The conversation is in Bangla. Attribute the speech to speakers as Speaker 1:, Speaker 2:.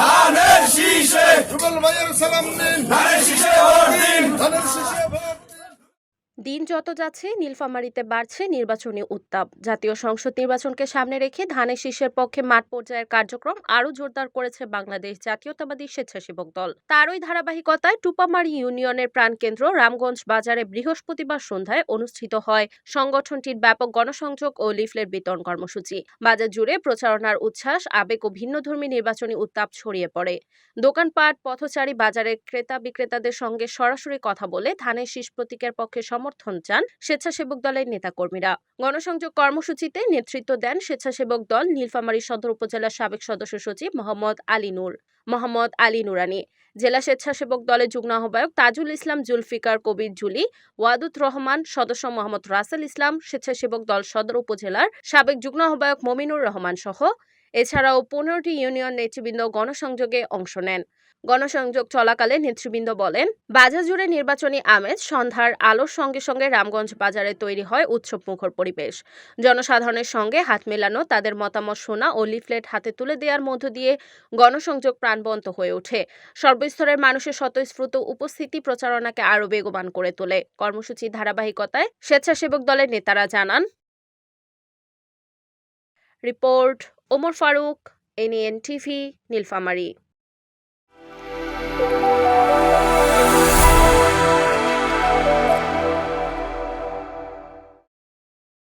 Speaker 1: ধানের শীষে।
Speaker 2: রুবেল ভাইয়ের সালাম দিন।
Speaker 1: ধানের শীষে ভোট দিন
Speaker 2: ধানের শীষে
Speaker 3: দিন। যত যাচ্ছে, নীলফামারীতে বাড়ছে নির্বাচনী উত্তাপ। জাতীয় সংসদ নির্বাচনকে সামনে রেখে ধানের শীষের পক্ষে মাঠ পর্যায়ের কার্যক্রম আরও জোরদার করেছে বাংলাদেশ জাতীয়তাবাদী স্বেচ্ছাসেবক দল। তারই ধারাবাহিকতায় টুপামারি ইউনিয়নের প্রাণকেন্দ্র রামগঞ্জ বাজারে বৃহস্পতিবার সন্ধ্যায় অনুষ্ঠিত হয়। সংগঠনটির ব্যাপক গণসংযোগ ও লিফলেট বিতরণ কর্মসূচি। বাজার জুড়ে প্রচারণার উচ্ছ্বাস, আবেগ ও ভিন্নধর্মী নির্বাচনী উত্তাপ ছড়িয়ে পড়ে। দোকানপাট, পথচারী বাজারের ক্রেতা বিক্রেতাদের সঙ্গে সরাসরি কথা বলে ধানের শীষ প্রতীকের পক্ষে সমর্থন চান স্বেচ্ছাসেবক দলের নেতাকর্মীরা। গণসংযোগ কর্মসূচিতে নেতৃত্ব দেন স্বেচ্ছাসেবক দল নীলফামারী সদর উপজেলার সাবেক সদস্য সচিব মোহাম্মদ আলী নূর। মোহাম্মদ আলী নুরানি, জেলা স্বেচ্ছাসেবক দলের যুগ্ম আহ্বায়ক তাজুল ইসলাম, জুলফিকার কবির জুলি ওয়াদুত রহমান, সদস্য মোহাম্মদ রাসেল ইসলাম, স্বেচ্ছাসেবক দল সদর উপজেলার সাবেক যুগ্ম আহ্বায়ক মমিনুর রহমান সহ এছাড়াও পনেরোটি ইউনিয়ন নেতৃবৃন্দ গণসংযোগে অংশ নেন। গণসংযোগ চলাকালে নেতৃবৃন্দ বলেন, বাজার জুড়ে নির্বাচনী আমেজ সন্ধ্যার আলোর সঙ্গে সঙ্গে রামগঞ্জ বাজারে তৈরি হয় উৎসব মুখর পরিবেশ। জনসাধারণের সঙ্গে হাত মেলানো, তাদের মতামত শোনা ও লিফলেট হাতে তুলে দেওয়ার মধ্য দিয়ে গণসংযোগ প্রাণবন্ত হয়ে ওঠে। সর্বস্তরের মানুষের স্বতঃস্ফূর্ত উপস্থিতি প্রচারণাকে আরও বেগবান করে তোলে। কর্মসূচির ধারাবাহিকতায় স্বেচ্ছাসেবক দলের নেতারা জানান report Omar Faruk NN TV Nilphamari